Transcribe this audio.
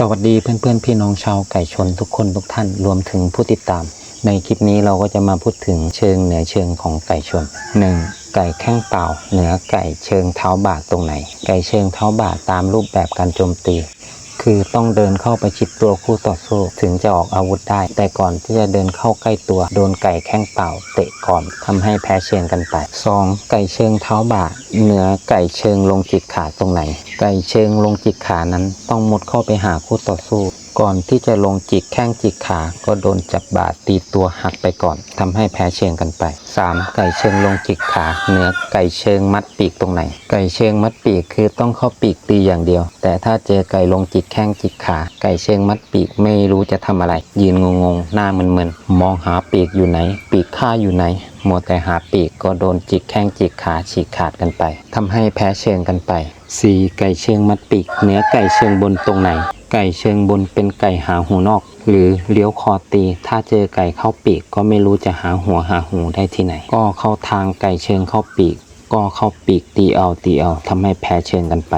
สวัสดีเพื่อนๆ พี่น้องชาวไก่ชนทุกคนทุกท่านรวมถึงผู้ติดตาม ในคลิปนี้เราก็จะมาพูดถึงเชิงเหนือเชิงของไก่ชน 1. ไก่แข้งเปล่า เหนือไก่เชิงเท้าบาดตรงไหน ไก่เชิงเท้าบาดตามรูปแบบการโจมตี คือต้องเดินเข้าไปชิดตัวคู่ต่อสู้ถึงจะออกอาวุธได้ แต่ก่อนที่จะเดินเข้าใกล้ตัวโดนไก่แข้งเปล่า เตะก่อนทำให้แพ้เชิงกันไป 2. ไก่เชิงเท้าบาดเหนือไก่เชิงลงจิกขาตรงไหน ไก่เชิงลงจิกขานั้นต้องมุดเข้าไปหาคู่ต่อสู้ ก่อนที่จะลงจิกแข้งจิกขา ก็โดนจับบาดตีตัวหักไปก่อนทำให้แพ้เชิงกันไป 3. ไก่เชิงลงจิกขาเหนือไก่เชิงมัดปีกตรงไหน ไก่เชิงมัดปีกคือต้องเข้าปีกตีอย่างเดียว แต่ถ้าเจอไก่ลงจิกแข้งจิกขา ไก่เชิงมัดปีกไม่รู้จะทำอะไร ยืนงงๆ หน้ามึนๆมองหาปีกอยู่ไหน ปีกข้าอยู่ไหนมัวแต่หาปีกก็โดนจิกแข้งจิกขาฉีกขาดกันไปทำให้แพ้เชิงกันไป 4. ไก่เชิงมัดปีกเหนือไก่เชิงบนตรงไหน ไก่เชิงบนเป็นไก่หาหูนอก หรือเลี้ยวคอตี ถ้าเจอไก่เข้าปีกก็ไม่รู้จะหาหัวหาหูได้ที่ไหน ก็เข้าทางไก่เชิงเข้าปีก ก็เข้าปีกตีเอาตีเอาทำให้แพ้เชิงกันไป